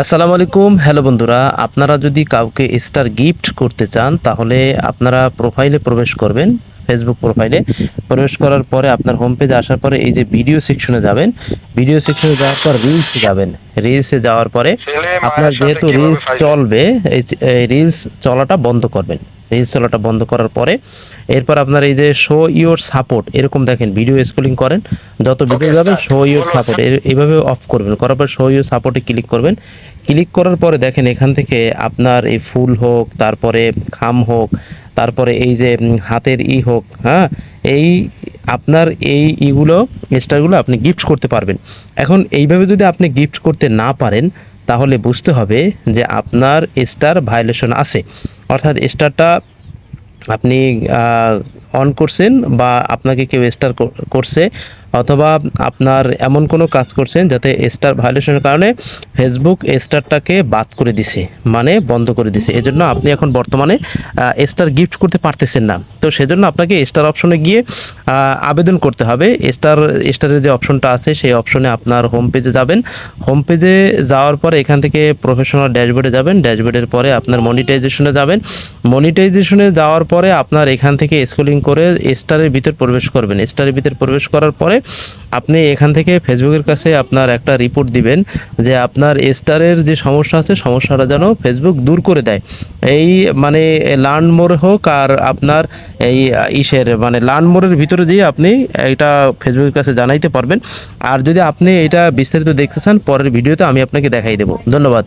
আসসালামু আলাইকুম। হ্যালো বন্ধুরা আপনারা যদি কাউকে স্টার গিফট করতে চান তাহলে আপনারা প্রোফাইলে প্রবেশ করবেন ফেসবুক প্রোফাইলে প্রবেশ করার পরে আপনার হোম পেজে আসার পরে এই যে ভিডিও সেকশনে যাবেন। ভিডিও সেকশনে যাওয়ার পর রিলস যাবেন। রিলসে যাওয়ার পরে আপনার যেহেতু রিলস চলবে এই রিলস চলাটা বন্ধ করবেন। চলাটা বন্ধ করার পরে এরপর আপনার এই যে শো ইওর সাপোর্ট এরকম দেখেন ভিডিও স্ক্রলিং করেন যত ভিডিও যাবে শো ইওর বলো, সাপোর্ট এইভাবে অফ করবেন করার পর শো ইওর সাপোর্টে ক্লিক করবেন। ক্লিক করার পরে দেখেন এখান থেকে আপনার এই ফুল হোক তারপরে খাম হোক তারপরে এই যে হাতের ই হোক হ্যাঁ এই আপনার এই ইগুলো স্টারগুলো আপনি গিফট করতে পারবেন। এখন এইভাবে যদি আপনি গিফট করতে না পারেন তাহলে বুঝতে হবে যে আপনার স্টার ভায়োলেশন আছে। অর্থাৎ স্টারটা আপনি অন করছেন বা আপনাকে কেউ স্টার করছে অথবা আপনার এমন কোনো কাজ করছেন যাতে স্টার ভায়োলেশনের কারণে ফেসবুক স্টারটাকে বাদ করে দিছে মানে বন্ধ করে দিছে। এজন্য আপনি এখন বর্তমানে স্টার গিফট করতে পারতেছেন না। তো সেজন্য আপনাকে স্টার অপশনে গিয়ে আবেদন করতে হবে। স্টার স্টারের যে অপশনটা আছে, সেই অপশনে আপনার হোম পেজে যাবেন। হোম পেজে যাওয়ার পরে এখান থেকে প্রফেশনাল ড্যাশবোর্ডে যাবেন। ড্যাশবোর্ডের পরে আপনার মনিটাইজেশনে যাবেন। মনিটাইজেশনে যাওয়ার পরে আপনার এখান থেকে স্কুলিং করে স্টারের ভিতর প্রবেশ করবেন। স্টারের ভিতর প্রবেশ করার পরে আপনি এখান থেকে ফেসবুকের কাছে আপনার একটা রিপোর্ট দিবেন যে আপনার স্টারের যে সমস্যা আছে, সমস্যাটা যেন ফেসবুক দূর করে দেয়। এই মানে লার্ন মোর হোক আর আপনার এই ইসের মানে লার্ন মোরের ভিতরে যেয়ে আপনি এটা ফেসবুকের কাছে জানাইতে পারবেন। আর যদি আপনি এটা বিস্তারিত দেখতে চান, পরের ভিডিওতে আমি আপনাকে দেখাই দেবো। ধন্যবাদ।